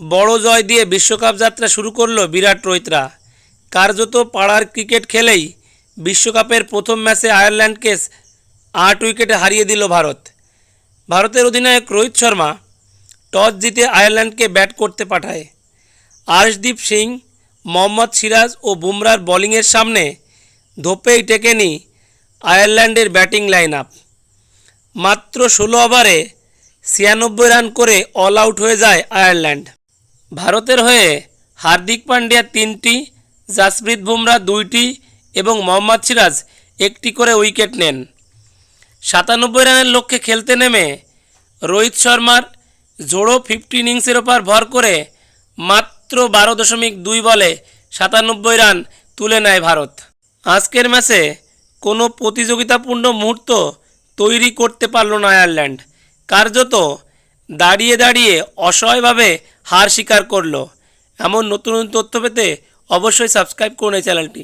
বড় জয় দিয়ে বিশ্বকাপ যাত্রা শুরু করল বিরাট রোহিতরা। কার্যত পাড়ার ক্রিকেট খেলেই বিশ্বকাপের প্রথম ম্যাচে আয়ারল্যান্ডকে আট উইকেটে হারিয়ে দিল ভারত। ভারতের অধিনায়ক রোহিত শর্মা টস জিতে আয়ারল্যান্ডকে ব্যাট করতে পাঠায়। আর্শদীপ সিং, মোহাম্মদ সিরাজ ও বুমরার বোলিংয়ের সামনে ধোপেই টেকেনি আয়ারল্যান্ডের ব্যাটিং লাইন আপ মাত্র ষোলো ওভারে ছিয়ানব্বই রান করে অল আউট হয়ে যায় আয়ারল্যান্ড। ভারতের হয়ে হার্দিক পান্ডিয়া তিনটি, জাসপ্রীত বুমরা দুইটি এবং মোহাম্মদ সিরাজ একটি করে উইকেট নেন। সাতানব্বই রানের লক্ষ্যে খেলতে নেমে রোহিত শর্মার জোড়ো ফিফটি ইনিংসের ওপর ভর করে মাত্র বারো দশমিক দুই বলে সাতানব্বই রান তুলে নেয় ভারত। আজকের ম্যাচে কোনো প্রতিযোগিতাপূর্ণ মুহূর্ত তৈরি করতে পারল না আয়ারল্যান্ড। কার্যত দাঁড়িয়ে দাঁড়িয়ে অসহায়ভাবে হার স্বীকার করল। এমন নতুন নতুন তথ্য পেতে অবশ্যই সাবস্ক্রাইব করুন এই চ্যানেলটি।